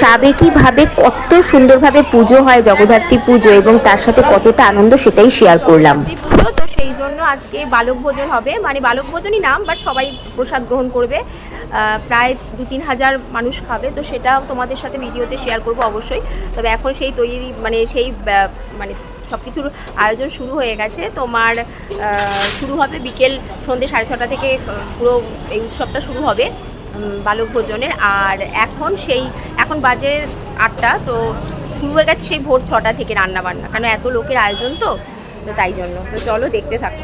সাবেকিভাবে কত সুন্দরভাবে পুজো হয়, জগদ্ধাত্রী পুজো এবং তার সাথে কতটা আনন্দ সেটাই শেয়ার করলাম। তো সেই জন্য আজকে বালক ভোজন হবে। মানে বালক ভোজনই নাম বাট সবাই প্রসাদ গ্রহণ করবে। প্রায় দু তিন হাজার মানুষ খাবে, তো সেটা তোমাদের সাথে ভিডিওতে শেয়ার করব অবশ্যই। তবে এখন সেই তৈরি মানে সেই মানে সব কিছুর আয়োজন শুরু হয়ে গেছে। তোমার শুরু হবে বিকেল সন্ধ্যে সাড়ে ছটা থেকে পুরো এই উৎসবটা শুরু হবে। বালক ভোজনের। আর এখন সেই, এখন বাজে আটটা, তো শুরু হয়ে গেছে সেই ভোর ছটা থেকে রান্না বান্না কারণ এত লোকের আয়োজন তো? তো তাই জন্য। তো চলো দেখতে থাকো।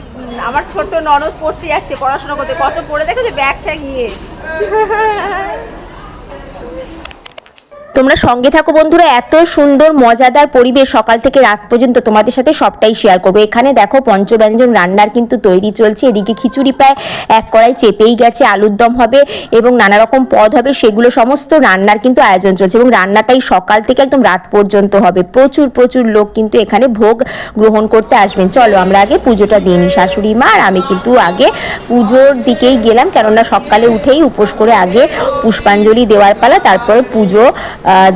আমার ছোট্ট নরদ পড়তে যাচ্ছে পড়াশোনা করতে। কত পড়ে দেখো যে ব্যাগ ট্যাগ নিয়ে। তোমরা সঙ্গে থাকো বন্ধুরা, এত সুন্দর, মজাদার পরিবেশ সকাল থেকে রাত পর্যন্ত তোমাদের সাথে সবটাই শেয়ার করব। এখানে দেখো পঞ্চব্যঞ্জন রান্নার কিন্তু তৈরি চলছে, এদিকে খিচুড়ি প্রায় এক কড়াই চেপেই গেছে, আলুর দম হবে এবং নানা রকম পদ হবে, সেগুলো সমস্ত রান্নার কিন্তু আয়োজন চলছে এবং রান্নাটাই সকাল থেকে একদম রাত পর্যন্ত হবে। প্রচুর প্রচুর লোক কিন্তু এখানে ভোগ গ্রহণ করতে আসবেন। চলো আমরা আগে পুজোটা দিয়ে নিই, শাশুড়ি মা আর আমি কিন্তু আগে পুজোর দিকেই গেলাম, কেননা সকালে উঠেই উপোস করে আগে পুষ্পাঞ্জলি দেওয়ার পালা, তারপরে পুজো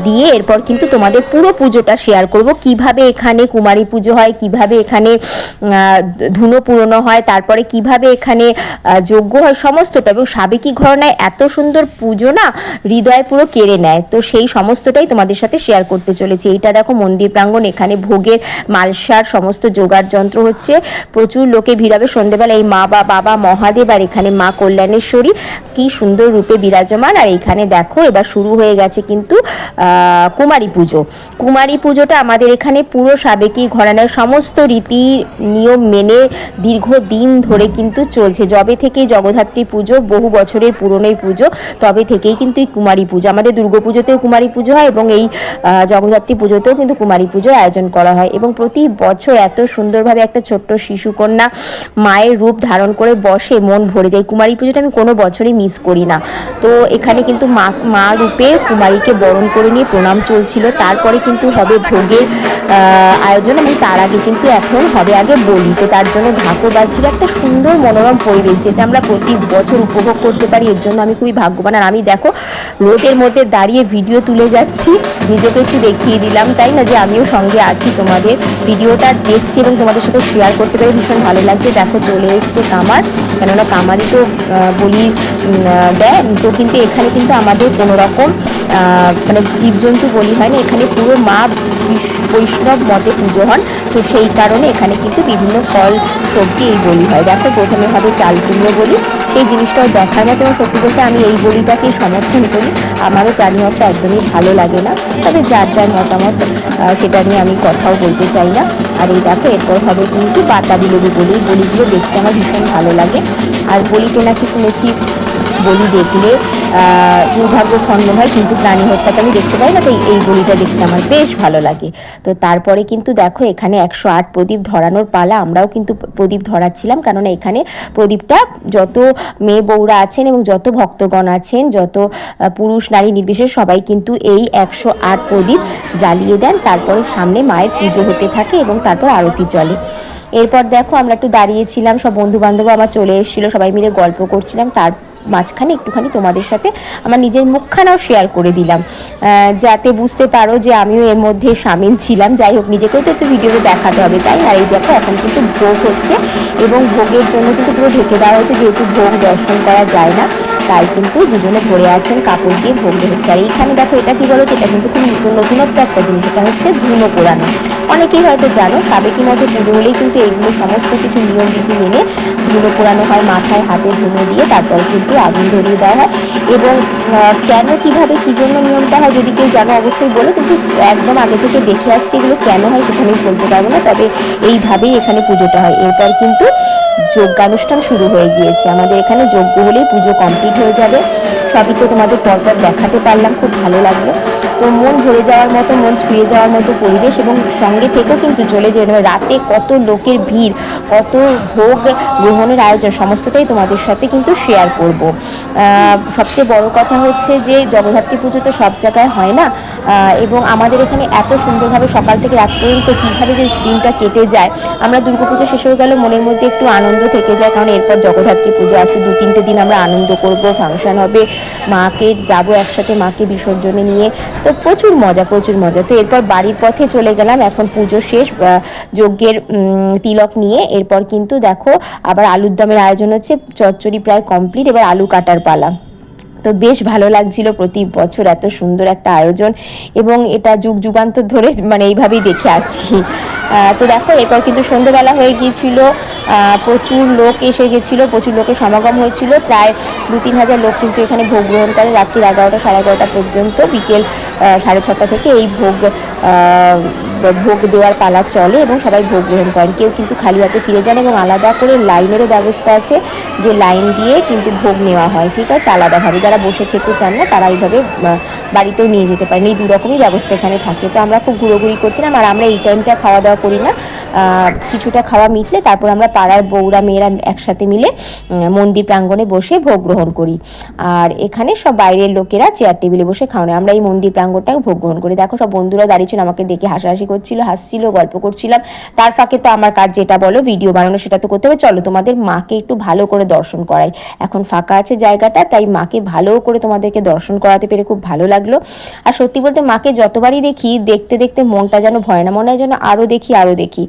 দিয়ে এরপর কিন্তু তোমাদের পুরো পুজোটা শেয়ার করব। কীভাবে এখানে কুমারী পুজো হয়, কীভাবে এখানে ধুনো পুরনো হয়, তারপরে কীভাবে এখানে যজ্ঞ হয়, সমস্তটা এবং সাবেকি ঘরনায় এত সুন্দর পুজো না হৃদয় পুরো কেড়ে নেয়। তো সেই সমস্তটাই তোমাদের সাথে শেয়ার করতে চলেছি। এইটা দেখো মন্দির প্রাঙ্গণ, এখানে ভোগের মালসার সমস্ত জোগাড় যন্ত্র হচ্ছে। প্রচুর লোকে ভিড় হবে। সন্ধেবেলা এই মা বা বাবা মহাদেব আর এখানে মা কল্যাণেশ্বরী, কি সুন্দর রূপে বিরাজমান। আর এখানে দেখো এবার শুরু হয়ে গেছে কিন্তু কুমারী পুজো। কুমারী পুজোটা আমাদের এখানে পুরো সাবেকি ঘরানার সমস্ত রীতি নিয়ম মেনে দীর্ঘদিন ধরে কিন্তু চলছে। যবে থেকে জগদ্ধাত্রী পুজো, বহু বছরের পুরনো পুজো, তবে থেকেই কিন্তু এই কুমারী পুজো। আমাদের দুর্গাপুজোতেও কুমারী পুজো হয় এবং এই জগদ্ধাত্রী পুজোতেও কিন্তু কুমারী পুজোর আয়োজন করা হয় এবং প্রতি বছর এত সুন্দরভাবে একটা ছোট্ট শিশুকন্যা মায়ের রূপ ধারণ করে বসে মন ভরে যায়। কুমারী পুজোটা আমি কোনো বছরই মিস করি না। তো এখানে কিন্তু মা মা রূপে কুমারীকে বরণ করে নিয়ে প্রণাম চলছিল। তারপরে কিন্তু হবে ভোগের আয়োজন এবং তার আগে কিন্তু এখন হবে আগে বলি। তো তার জন্য ঢাকো বাজছিল একটা সুন্দর মনোরম পরিবেশ যেটা আমরা প্রতি বছর উপভোগ করতে পারি। এর জন্য আমি খুবই ভাগ্যবান। আর আমি দেখো রোদের মধ্যে দাঁড়িয়ে ভিডিও তুলে যাচ্ছি। নিজেকে একটু দেখিয়ে দিলাম তাই না? যে আমিও সঙ্গে আছি তোমাদের ভিডিওটা দেখছি এবং তোমাদের সাথে শেয়ার করতে পেরে ভীষণ ভালো লাগছে। দেখো চলে এসছে কামার। কেননা কামারই তো বলি দেয়। তো কিন্তু এখানে কিন্তু আমাদের কোনো রকম আহ, মানে জীবজন্তু বলি হয় না, এখানে পুরো মা বৈষ্ণব মতে পুজো হন। তো সেই কারণে এখানে কিন্তু বিভিন্ন ফল, সবজি এই বলি হয়। দেখো, প্রথমে হবে চাল কুমড়ো বলি। এই জিনিসটাও দেখার মতো সত্যি বলতে, আমি এই বলিটাকে সমর্থন করি। আমারও প্রাণী হত্যা একদমই ভালো লাগে না। তবে যার যার মতামত সেটা নিয়ে আমি কথাও বলতে চাই না। আর এই দেখো, এরপর হবে কিন্তু বাতাবি লেবু বলি। বলিগুলো দেখতে আমার ভীষণ ভালো লাগে। আর বলিতে নাকি শুনেছি বলি দেখলে দুর্ভাগ্য খণ্ড হয়, কিন্তু প্রাণী হত্যাটা আমি দেখতে পাই না, তাই এই বলিটা দেখতে আমার বেশ ভালো লাগে। তো তারপরে কিন্তু দেখো, এখানে একশো আট প্রদীপ ধরানোর পালা, আমরাও কিন্তু প্রদীপ ধরাচ্ছিলাম, কেননা এখানে প্রদীপটা যত মেয়ে বউরা আছেন এবং যত ভক্তগণ আছেন, যত পুরুষ, নারী নির্বিশেষে সবাই কিন্তু এই একশো আট প্রদীপ জ্বালিয়ে দেন, তারপরে সামনে মায়ের পুজো হতে থাকে এবং তারপর আরতি চলে। এরপর দেখো, আমরা একটু দাঁড়িয়েছিলাম, সব বন্ধু বান্ধব আমার চলে এসেছিল, সবাই মিলে গল্প করছিলাম, তার মাঝখানে একটুখানি তোমাদের সাথে আমার নিজের মুখখানাও শেয়ার করে দিলাম। যাতে বুঝতে পারো যে আমিও এর মধ্যে সামিল ছিলাম। যাই হোক, নিজেকেও তো একটু ভিডিওতে দেখাতে হবে, তাই আর এই দেখো, এখন কিন্তু ভোগ হচ্ছে এবং ভোগের জন্য কিন্তু পুরো ঢেকে দেওয়া হয়েছে, যেহেতু ভোগ দর্শন করা যায় না, তাই কিন্তু দুজনে ধরে আছেন কাপড় দিয়ে ভোগ হচ্ছে আর এইখানে দেখো, এটা কি বলো এটা কিন্তু খুব নতুন, নতুনত্ব একটা জিনিস, এটা হচ্ছে ধুনো পোড়ানো। অনেকেই হয়তো জানো, সাবেকি মতো পুজো হলেই কিন্তু এইগুলো সমস্ত কিছু নিয়ম বিধি মেনে ধুলো পোড়ানো হয়, মাথায় হাতে ধুনো দিয়ে তারপর কিন্তু আগুন ধরিয়ে দেওয়া হয়। এবং কেন, কীভাবে, কী জন্য নিয়মটা হয় যদি কেউ জানো, অবশ্যই বলো। কিন্তু একদম আগে থেকে দেখে আসছি এগুলো কেন হয় আমি বলতে পারব না। তবে এইভাবেই এখানে পুজোটা হয়। এরপর কিন্তু যজ্ঞানুষ্ঠান শুরু হয়ে গিয়েছে। আমাদের এখানে যজ্ঞ হলেই পুজো কমপ্লিট হয়ে যাবে। সবই তো তোমাদের পরপর দেখাতে পারলাম। খুব ভালো লাগল। তো মন ভরে যাওয়ার মতো, মন ছুঁয়ে যাওয়ার মতো পরিবেশ এবং সঙ্গে থেকেও কিন্তু চলে যায় রাতে কত লোকের ভিড়, কত ভোগ গ্রহণের আয়োজন, সমস্তটাই তোমাদের সাথে কিন্তু শেয়ার করব। সবচেয়ে বড় কথা হচ্ছে যে, জগদ্ধাত্রী পুজো তো সব জায়গায় হয় না। এবং আমাদের এখানে এত সুন্দরভাবে সকাল থেকে রাত পর্যন্ত কীভাবে যে দিনটা কেটে যায়, আমরা দুর্গাপুজো শেষ হয়ে গেলে মনের মধ্যে একটু আনন্দ থেকে যায়, কারণ এরপর জগদ্ধাত্রী পুজো আসে দু তিনটে দিন আমরা আনন্দ করব, ফাংশন হবে, মাকে, যাব একসাথে মাকে বিসর্জনে নিয়ে। তো তো প্রচুর মজা প্রচুর মজা। তো এরপর বাড়ির পথে চলে গেলাম, এখন পুজো শেষ যজ্ঞের তিলক নিয়ে। এরপর কিন্তু দেখো, আবার আলুর দমের আয়োজন হচ্ছে, চচ্চড়ি প্রায় কমপ্লিট এবার আলু কাটার পালা। তো বেশ ভালো লাগছিল প্রতি বছর, এত সুন্দর একটা আয়োজন। এবং এটা যুগ যুগান্তর ধরে মানে এইভাবেই দেখে আসছি। তো দেখো, এরপর কিন্তু সন্ধ্যেবেলা হয়ে গিয়েছিল। প্রচুর লোক এসে গেছিল, প্রচুর লোকের সমাগম হয়েছিল। প্রায় দু তিন হাজার লোক কিন্তু এখানে ভোগ গ্রহণ করে। রাত্রির এগারোটা, সাড়ে এগারোটা পর্যন্ত বিকেল সাড়ে ছটা থেকে এই ভোগ ভোগ দেওয়ার পালা চলে এবং সবাই ভোগ গ্রহণ করেন। কেউ কিন্তু খালি হাতে ফিরে যান এবং আলাদা করে লাইনেরও ব্যবস্থা আছে, যে লাইন দিয়ে কিন্তু ভোগ নেওয়া হয়, ঠিক আছে? আলাদাভাবে। যারা বসে খেতে চান না, তারা এইভাবে বাড়িতেও নিয়ে যেতে পারেন। এই দু রকমই ব্যবস্থা এখানে থাকে। তো আমরা খুব ঘুরোঘুরি করছিলাম আর আমরা এই টাইমটা খাওয়া দাওয়া করি না। কিছুটা খাওয়া মিটলে তারপর আমরা পাড়ার বউরা, মেয়েরা একসাথে মিলে মন্দির প্রাঙ্গণে বসে ভোগ গ্রহণ করি। আর এখানে সব বাইরের লোকেরা চেয়ার টেবিলে বসে খাওয়ানো আমরা এই মন্দির প্রাঙ্গণটায় ভোগ গ্রহণ করি। দেখো সব বন্ধুরা দাঁড়িয়েছিল আমাকে দেখে হাসাহাসি করছিল, হাসছিল, গল্প করছিলাম। তার ফাঁকে তো আমার কাজ যেটা বলো ভিডিও বানানো সেটা তো করতে হবে। চলো তোমাদের মাকে একটু ভালো করে দর্শন করাই। এখন ফাঁকা আছে জায়গাটা, তাই মাকে ভালো করে তোমাদেরকে দর্শন করাতে পেরে খুব ভালো লাগল। আর সত্যি বলতে মাকে যতবারই দেখি, দেখতে দেখতে মনটা যেন ভয় না, মনে হয় যেন আরও দেখি আরও দেখি।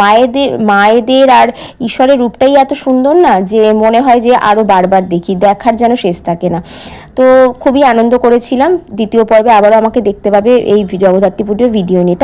মায়েদের মায়েদের আর ঈশ্বরের রূপটাই এত সুন্দর না যে মনে হয় যে আরও বারবার দেখি, দেখার যেন শেষ থাকে না। তো খুবই আনন্দ করেছিলাম। দ্বিতীয় পর্বে আবারও আমাকে দেখতে পাবে এই জগদ্ধাত্রী পুজোর ভিডিও নিয়ে।